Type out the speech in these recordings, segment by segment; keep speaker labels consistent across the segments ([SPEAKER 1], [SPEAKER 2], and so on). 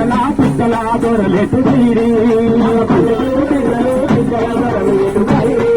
[SPEAKER 1] ముద్దు బిడ్డలా బిడ్డలా దొరలేటు తీరి మన పల్లెటూరు బిడ్డలు బిడ్డల దొరలేటు తీరి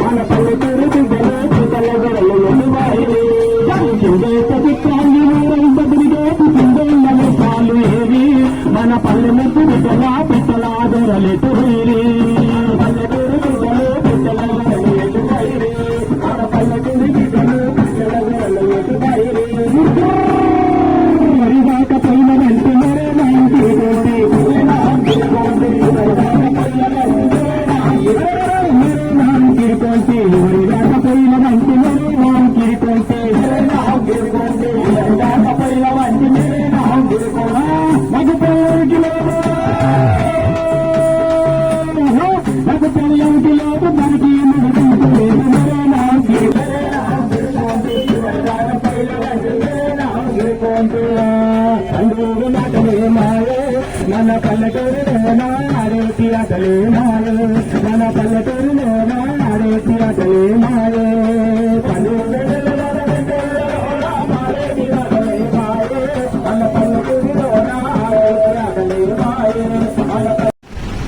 [SPEAKER 1] మన పల్లెటూరు బిడ్డలు బిడ్డల దొరలేటు తీరి చిందేత పల్లెటూరు పల్లెటూరులోన అరే అటలే మాయే మన పల్లెటూరులోన అరే అటలే మాయే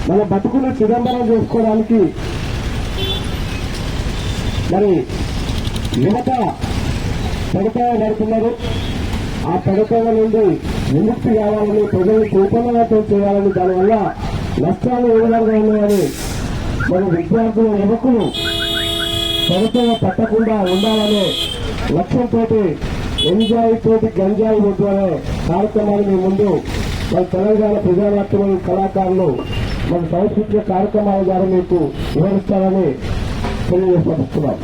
[SPEAKER 1] మన బతుకున్న చిదంబరం చేసుకోవడానికి మరి యువత పడతా నడుతున్నారు ఆ పథకాల నుండి విముక్తి కావాలని ప్రజలు చైతన్యవంతం చేయాలని దానివల్ల నష్టాలు ఏ విధంగా ఉన్నాయని మన విద్యార్థుల యువకులు పథకం పట్టకుండా ఉండాలనే లక్ష్యంతో ఎంజాయ్ తోటి గంజాయి వద్దు అనే కార్యక్రమాలు మీ ముందు మన తెలంగాణ ప్రజానాట్యం కళాకారులు మన సాంస్కృతిక కార్యక్రమాల ద్వారా మీకు వివరిస్తారని తెలియజేస్తున్నాం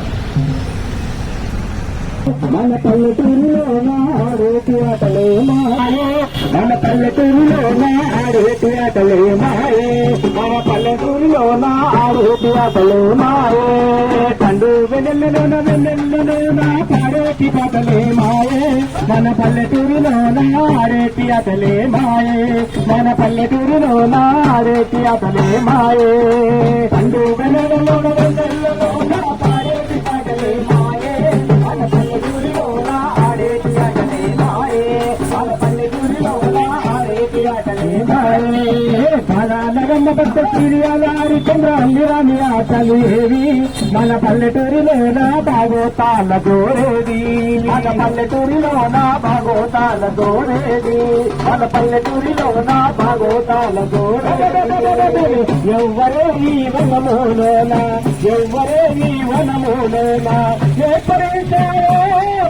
[SPEAKER 1] మన పల్లెటూరులో ఆడేటి ఆటలే మాయే మన పల్లెటూరులో ఆడేటి ఆటలే మాయే మన పల్లెటూరులో ఆడేటి ఆటలే మాయే కండు వెన్నెల్లోన వెన్నెల్లోన పాడేటి పాటలే మాయే మన పల్లెటూరులో ఆడేటి ఆటలే మాయే మన పల్లెటూరులో ఆడేటి ఆటలే మాయే కండు వెన్నెల్లోన వెన్నెల్లోన కాలానగమ్మ భక్త సూర్యాలారి చంద్ర అల్లిరాని ఆటలు ఏవి? మన పల్లెటూరిలోన బాగోతాల దోరేది మన పల్లెటూరిలోన భాగోతాల దోరేది మన పల్లెటూరిలోన భాగోతాల దోరేది ఎవ్వరే ఈ వనములోన ఎవ్వరే ఈ వనములోన ఏ పరిచయో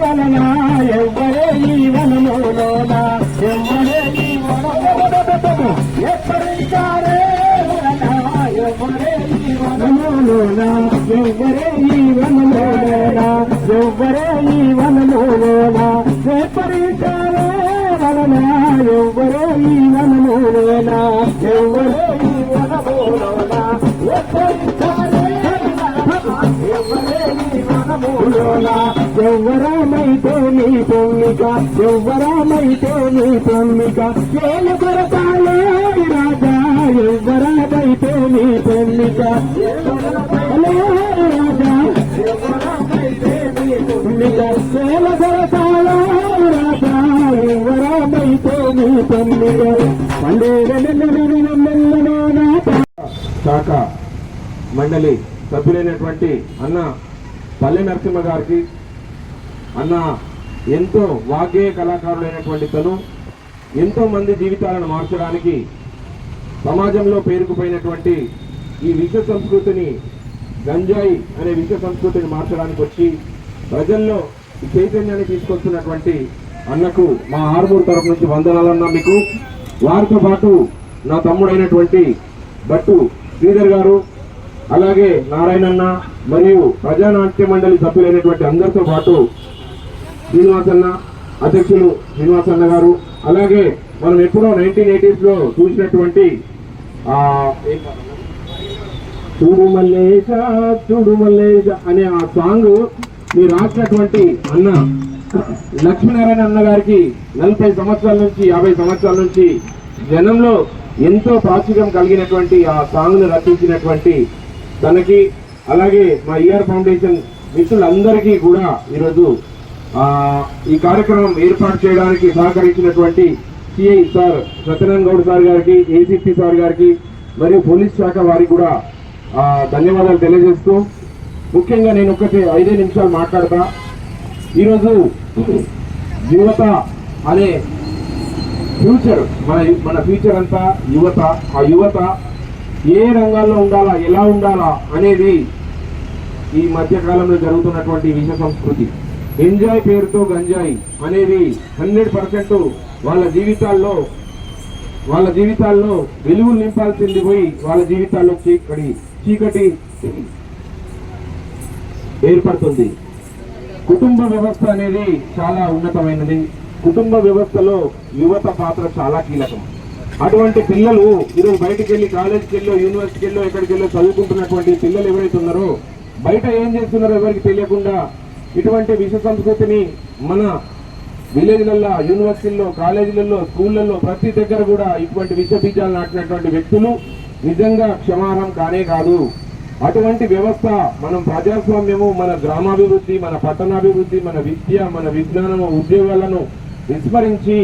[SPEAKER 1] వలన ఎవ్వరే ఈ వనములోన ఎవ్వరే ఈ వనములోన ఏ ఎవ్వరే ఎవ్వరే ఈ వనములోన ఎవ్వరే ఈ వనములోన ఏ వలన ఎవ్వరే ఈ వనములోన ఎవ్వరే ఈ పరిచారే ఎవ్వరమైతే నీ పొమ్మిక ఎవ్వరామైతే నీ పొమ్మిక ఏలు కొరతాలే రాజా ఎవ్వరామైతే నీ పొమ్మిక రాజా పొమ్మిక ఏలు రాజా ఎవ్వరమైతే నీ పొమ్మిక పండుగ
[SPEAKER 2] శాఖ మండలి సభ్యులైనటువంటి అన్న పల్లె నరసింహ గారికి అన్న ఎంతో వాగ్గేయ కళాకారుడైనటువంటి తను ఎంతో మంది జీవితాలను మార్చడానికి సమాజంలో పేరుకుపోయినటువంటి ఈ విశ్వ సంస్కృతిని గంజాయి అనే విశ్వ సంస్కృతిని మార్చడానికి వచ్చి ప్రజల్లో ఈ చైతన్యాన్ని తీసుకొస్తున్నటువంటి అన్నకు మా ఆరుమూరు తరపు నుంచి వందనాలన్నా మీకు. వారితో పాటు నా తమ్ముడైనటువంటి భట్టు శ్రీధర్ గారు అలాగే నారాయణన్న మరియు ప్రజానాట్య మండలి సభ్యులైనటువంటి అందరితో పాటు శ్రీనివాసన్న అధ్యక్షులు శ్రీనివాసన్న గారు. అలాగే మనం ఎప్పుడో నైన్టీన్ ఎయిటీస్లో చూసినటువంటి ఆ చూడు అనే ఆ సాంగ్ మీరు రాసినటువంటి అన్న లక్ష్మీనారాయణ అన్న గారికి నలభై సంవత్సరాల నుంచి యాభై సంవత్సరాల నుంచి జనంలో ఎంతో ప్రాచుర్యం కలిగినటువంటి ఆ సాంగ్ను రచించినటువంటి తనకి అలాగే మా ఈఆర్ ఫౌండేషన్ మిత్రులందరికీ కూడా ఈరోజు ఈ కార్యక్రమం ఏర్పాటు చేయడానికి సహకరించినటువంటి CI sir Satyanarayana Goud sir గారికి ఏసీపీ సార్ గారికి మరియు పోలీస్ శాఖ వారికి కూడా ధన్యవాదాలు తెలియజేస్తూ ముఖ్యంగా నేను ఒకటి ఐదే నిమిషాలు మాట్లాడతా. ఈరోజు యువత అనే ఫ్యూచర్ మన మన ఫ్యూచర్ అంతా యువత ఆ యువత ఏ రంగాల్లో ఉండాలా ఎలా ఉండాలా అనేది ఈ మధ్యకాలంలో జరుగుతున్నటువంటి విష సంస్కృతి. ఎంజాయ్ పేరుతో గంజాయి అనేది హండ్రెడ్ పర్సెంట్ వాళ్ళ జీవితాల్లో వాళ్ళ జీవితాల్లో వెలుగులు నింపాల్సింది పోయి వాళ్ళ జీవితాల్లో చీకటి చీకటి ఏర్పడుతుంది. కుటుంబ వ్యవస్థ అనేది చాలా ఉన్నతమైనది. కుటుంబ వ్యవస్థలో యువత పాత్ర చాలా కీలకం. అటువంటి పిల్లలు ఈరోజు బయటకు వెళ్ళి కాలేజీకి వెళ్ళో యూనివర్సిటీకి వెళ్ళో ఎక్కడికి వెళ్ళో చదువుకుంటున్నటువంటి పిల్లలు ఎవరైతే ఉన్నారో బయట ఏం చేస్తున్నారో ఎవరికి తెలియకుండా ఇటువంటి విష సంస్కృతిని మన విలేజ్లల్లో యూనివర్సిటీల్లో కాలేజీలలో స్కూళ్ళల్లో ప్రతి దగ్గర కూడా ఇటువంటి విష బీజాలు నాటినటువంటి వ్యక్తులు నిజంగా క్షమార్హం కానే కాదు. అటువంటి వ్యవస్థ మనం ప్రజాస్వామ్యము మన గ్రామాభివృద్ధి మన పట్టణాభివృద్ధి మన విద్య మన విజ్ఞానము ఉద్యోగాలను విస్మరించి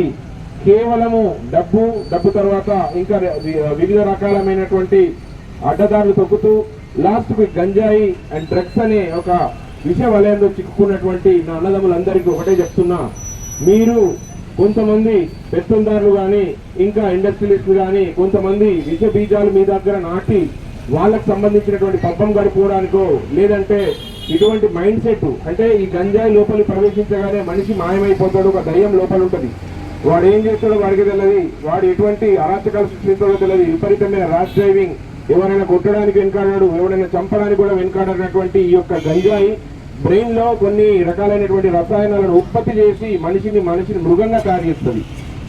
[SPEAKER 2] కేవలము డబ్బు డబ్బు తర్వాత ఇంకా వివిధ రకాలమైనటువంటి అడ్డదారులు తొక్కుతూ లాస్ట్కి గంజాయి అండ్ డ్రగ్స్ అనే ఒక విష వలయంలో చిక్కుకున్నటువంటి నా అన్నదమ్ములందరికీ ఒకటే చెప్తున్నా. మీరు కొంతమంది పెత్తందారులు కానీ ఇంకా ఇండస్ట్రియలిస్టులు కానీ కొంతమంది విష బీజాలు మీ దగ్గర నాటి వాళ్ళకు సంబంధించినటువంటి పబ్బం గడిపోవడానికో లేదంటే ఇటువంటి మైండ్ సెట్ అంటే ఈ గంజాయి లోపలి ప్రవేశించగానే మనిషి మాయమైపోతాడు ఒక దయ్యం లోపల ఉంటుంది వాడు ఏం చేస్తాడో వాడికి తెలియదు. వాడు ఎటువంటి అరాచకాలు సృష్టిస్తాడో తెలియదు. విపరీతమైన ర్యాష్ డ్రైవింగ్ ఎవరైనా కొట్టడానికి వెనుకాడాడు ఎవరైనా చంపడానికి కూడా వెనుకాడనటువంటి ఈ యొక్క గంజాయి బ్రెయిన్లో కొన్ని రకాలైనటువంటి రసాయనాలను ఉత్పత్తి చేసి మనిషిని మనిషిని మృగంగా తయారు చేస్తుంది.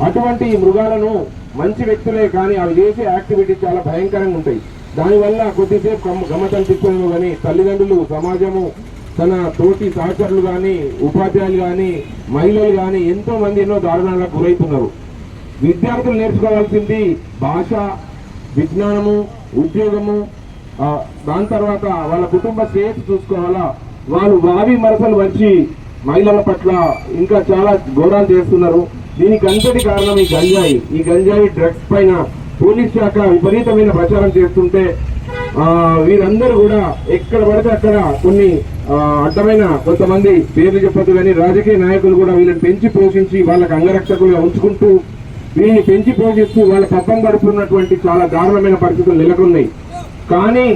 [SPEAKER 2] అటువంటి ఈ మృగాలను మంచి వ్యక్తులే కానీ అవి చేసే యాక్టివిటీస్ చాలా భయంకరంగా ఉంటాయి. దానివల్ల కొద్దిసేపు గమ్మ గమ్మతనిపిస్తుందేమో కానీ తల్లిదండ్రులు సమాజము తన తోటి సహచరులు కానీ ఉపాధ్యాయులు కానీ మహిళలు కానీ ఎంతో మంది ఎన్నో దారుణాలకు గురవుతున్నారు విద్యార్థులు నేర్చుకోవాల్సింది భాష విజ్ఞానము ఉద్యోగము దాని తర్వాత వాళ్ళ కుటుంబ శ్రేయస్సు చూసుకోవాలా? వాళ్ళు వావి మరసలు వచ్చి మహిళల పట్ల ఇంకా చాలా ఘోరాలు చేస్తున్నారు. దీనికి అంతటి కారణం ఈ గంజాయి. ఈ గంజాయి డ్రగ్స్ పైన పోలీస్ శాఖ విపరీతమైన ప్రచారం చేస్తుంటే వీరందరూ కూడా ఎక్కడ పడితే అక్కడ కొన్ని అడ్డమైన కొంతమంది పేర్లు చెప్పదు కానీ రాజకీయ నాయకులు కూడా వీళ్ళని పెంచి పోషించి వాళ్ళకి అంగరక్షకులుగా ఉంచుకుంటూ వీళ్ళని పెంచి పోషిస్తూ వాళ్ళ పబ్బం గడుపుతున్నటువంటి చాలా దారుణమైన పరిస్థితులు నెలకొన్నాయి. కానీ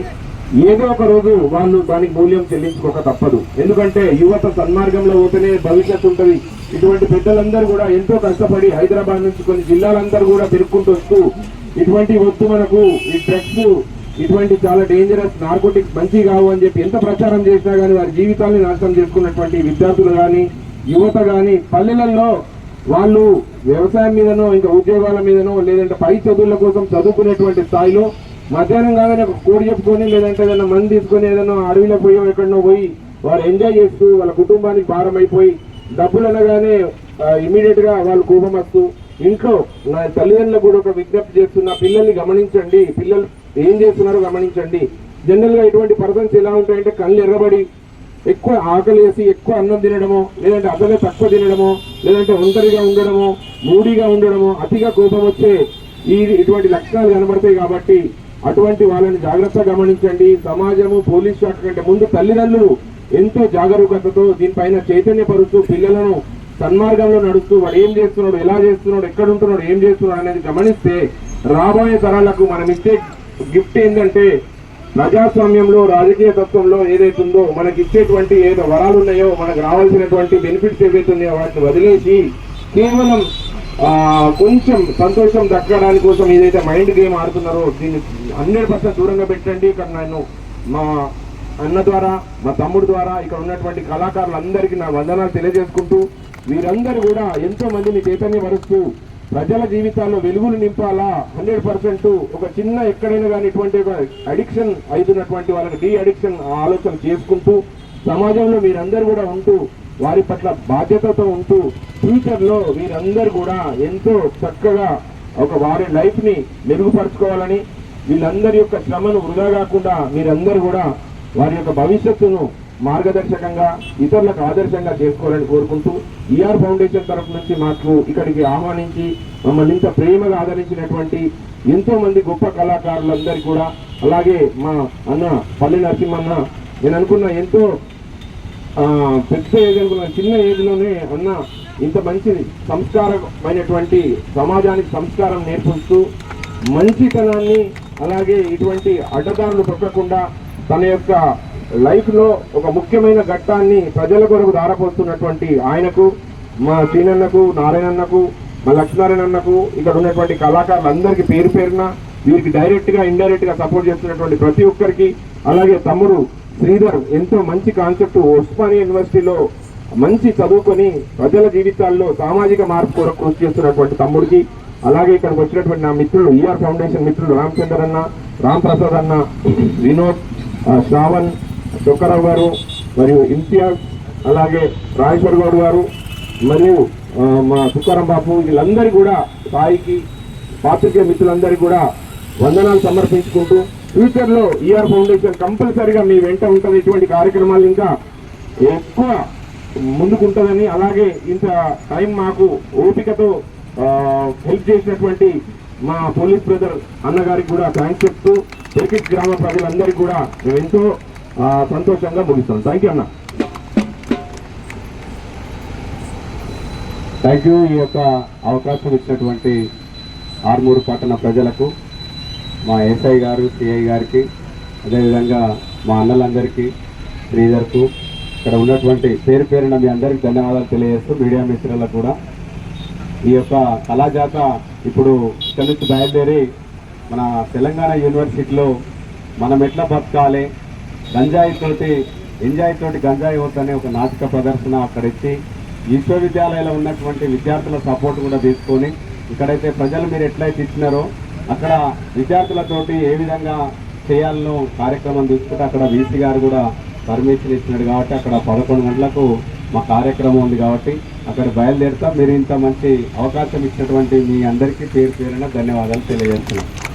[SPEAKER 2] ఏదో ఒక రోజు వాళ్ళు దానికి మూల్యం చెల్లించుకోక తప్పదు. ఎందుకంటే యువత సన్మార్గంలో పోతేనే భవిష్యత్తు ఉంటుంది. ఇటువంటి పెద్దలందరూ కూడా ఎంతో కష్టపడి హైదరాబాద్ నుంచి కొన్ని జిల్లాలందరూ కూడా తిరుక్కుంటూ వస్తూ ఇటువంటి వద్దు మనకు ఈ డ్రగ్స్ ఇటువంటి చాలా డేంజరస్ నార్కోటిక్స్ మంచి కావు అని చెప్పి ఎంత ప్రచారం చేసినా కానీ వారి జీవితాన్ని నాశనం చేసుకున్నటువంటి విద్యార్థులు కానీ యువత కానీ పల్లెలలో వాళ్ళు వ్యవసాయం మీదనో ఇంకా ఉద్యోగాల మీదనో లేదంటే పై చదువుల కోసం చదువుకునేటువంటి స్థాయిలో మధ్యాహ్నం కాగానే ఒక కోడి చెప్పుకొని లేదంటే ఏదైనా మంది తీసుకొని ఏదైనా అడవిలో పోయి ఎక్కడనో పోయి వారు ఎంజాయ్ చేస్తూ వాళ్ళ కుటుంబానికి భారం అయిపోయి డబ్బులు అనగానే ఇమీడియట్గా వాళ్ళు కోపం వస్తూ ఇంట్లో నా తల్లిదండ్రులకు కూడా ఒక విజ్ఞప్తి చేస్తున్నా పిల్లల్ని గమనించండి పిల్లలు ఏం చేస్తున్నారో గమనించండి. జనరల్గా ఇటువంటి పర్సన్స్ ఎలా ఉంటాయంటే కళ్ళు ఎర్రబడి ఎక్కువ ఆకలి వేసి ఎక్కువ అన్నం తినడమో లేదంటే అసలే తక్కువ తినడమో లేదంటే ఒంటరిగా ఉండడమో మూడీగా ఉండడమో అతిగా కోపం వచ్చే ఈ ఇటువంటి లక్షణాలు కనబడతాయి కాబట్టి అటువంటి వాళ్ళని జాగ్రత్తగా గమనించండి. సమాజము పోలీస్ శాఖ కంటే ముందు తల్లిదండ్రులు ఎంతో జాగరూకతతో దీనిపైన చైతన్యపరుస్తూ పిల్లలను సన్మార్గంలో నడుస్తూ వాడు ఏం చేస్తున్నాడు ఎలా చేస్తున్నాడు ఎక్కడ ఉంటున్నాడు ఏం చేస్తున్నాడు అనేది గమనిస్తే రాబోయే తరాలకు మనం ఇచ్చే గిఫ్ట్ ఏంటంటే ప్రజాస్వామ్యంలో రాజకీయ తత్వంలో ఏదైతుందో మనకి ఇచ్చేటువంటి ఏదో వరాలు ఉన్నాయో మనకు రావాల్సినటువంటి బెనిఫిట్స్ ఏవైతే ఉన్నాయో వాటిని వదిలేసి కేవలం కొంచెం సంతోషం దక్కడానికి కోసం ఏదైతే మైండ్ గేమ్ ఆడుతున్నారో దీన్ని హండ్రెడ్ పర్సెంట్ దూరంగా పెట్టండి. ఇక్కడ నేను మా అన్న ద్వారా మా తమ్ముడు ద్వారా ఇక్కడ ఉన్నటువంటి కళాకారులందరికీ నా వందనాలు తెలియజేసుకుంటూ వీరందరూ కూడా ఎంతో మందిని చైతన్యపరుస్తూ ప్రజల జీవితాల్లో వెలుగులు నింపాలా? హండ్రెడ్ పర్సెంట్ ఒక చిన్న ఎక్కడైనా కానీ ఇటువంటి ఒక అడిక్షన్ అవుతున్నటువంటి వాళ్ళకి డీ అడిక్షన్ ఆలోచన చేసుకుంటూ సమాజంలో మీరందరూ కూడా ఉంటూ వారి పట్ల బాధ్యతతో ఉంటూ ఫ్యూచర్లో వీరందరూ కూడా ఎంతో చక్కగా ఒక వారి లైఫ్ని మెరుగుపరచుకోవాలని వీళ్ళందరి యొక్క శ్రమను వృధా కాకుండా మీరందరూ కూడా వారి యొక్క భవిష్యత్తును మార్గదర్శకంగా ఇతరులకు ఆదర్శంగా చేసుకోవాలని కోరుకుంటూ ఈఆర్ ఫౌండేషన్ తరఫు నుంచి మాకు ఇక్కడికి ఆహ్వానించి మమ్మల్ని ఇంత ప్రేమగా ఆదరించినటువంటి ఎంతో మంది గొప్ప కళాకారులందరి కూడా అలాగే మా అన్న పల్లి నరసింహన్న నేను అనుకున్న ఎంతో పెద్ద ఏజ్ అనుకున్న చిన్న ఏజ్లోనే అన్న ఇంత మంచి సంస్కారమైనటువంటి సమాజానికి సంస్కారం నేర్పిస్తూ మంచితనాన్ని అలాగే ఇటువంటి అడ్డదారులు తొక్కకుండా తన యొక్క లైఫ్లో ఒక ముఖ్యమైన ఘట్టాన్ని ప్రజల కొరకు దారపోస్తున్నటువంటి ఆయనకు మా సీనన్నకు నారాయణన్నకు మా లక్ష్మీనారాయణ అన్నకు ఇక్కడ ఉన్నటువంటి కళాకారులందరికీ పేరు పేరున వీరికి డైరెక్ట్గా ఇండైరెక్ట్గా సపోర్ట్ చేస్తున్నటువంటి ప్రతి ఒక్కరికి అలాగే తమ్ముడు శ్రీధర్ ఎంతో మంచి కాన్సెప్ట్ ఉస్మానియా యూనివర్సిటీలో మంచి చదువుకొని ప్రజల జీవితాల్లో సామాజిక మార్పు కొరకు కృషి చేస్తున్నటువంటి తమ్ముడికి అలాగే ఇక్కడికి వచ్చినటువంటి నా మిత్రులు ఈఆర్ ఫౌండేషన్ మిత్రులు రామచందర్ అన్న రామ్ ప్రసాద్ అన్న వినోద్ శ్రావణ్ శంకరావు గారు మరియు ఇంతియాజ్ అలాగే రాజేశ్వర్ గౌడ్ గారు మరియు మా తుకారం బాబు వీళ్ళందరూ కూడా సాయికి పాత్రికేయ మిత్రులందరికీ కూడా వందనాలు సమర్పించుకుంటూ ఫ్యూచర్లో ఈఆర్ ఫౌండేషన్ కంపల్సరిగా మీ వెంట ఉంటుంది. ఇటువంటి కార్యక్రమాలు ఇంకా ఎక్కువ ముందుకుంటుందని అలాగే ఇంత టైం మాకు ఓపికతో హెల్ప్ చేసినటువంటి మా పోలీస్ బ్రదర్ అన్నగారికి కూడా థ్యాంక్స్ చెప్తూ సర్కిట్ గ్రామ ప్రజలందరికీ కూడా మేము ఎంతో సంతోషంగా ముగిస్తాం. థ్యాంక్ యూ అన్న.
[SPEAKER 3] థ్యాంక్ యూ ఈ యొక్క అవకాశం ఇచ్చినటువంటి ఆర్మూరు పట్టణ ప్రజలకు మా ఎస్ఐ గారు సిఐ గారికి అదేవిధంగా మా అన్నలందరికీ శ్రీధర్కు ఇక్కడ ఉన్నటువంటి పేరు పేరున మీ అందరికీ ధన్యవాదాలు తెలియజేస్తూ మీడియా మిత్రులకు కూడా. ఈ యొక్క కళాజాత ఇప్పుడు ఇక్కడ నుంచి బయలుదేరి మన తెలంగాణ యూనివర్సిటీలో మనం ఎట్లా బతకాలి గంజాయి తోటి ఎంజాయ్ తోటి గంజాయి వద్దనే ఒక నాటక ప్రదర్శన అక్కడ ఇచ్చి విశ్వవిద్యాలయంలో ఉన్నటువంటి విద్యార్థుల సపోర్ట్ కూడా తీసుకొని ఇక్కడైతే ప్రజలు మీరు ఎట్లయితే ఇచ్చినారో అక్కడ విద్యార్థులతోటి ఏ విధంగా చేయాలనో కార్యక్రమం తీసుకుంటే అక్కడ వీసీ గారు కూడా పర్మిషన్ ఇచ్చినాడు కాబట్టి అక్కడ పదకొండు గంటలకు మా కార్యక్రమం ఉంది కాబట్టి అక్కడ బయలుదేరుతా. మీరు ఇంత మంచి అవకాశం ఇచ్చినటువంటి మీ అందరికీ పేరు పేరున ధన్యవాదాలు తెలియజేస్తున్నాను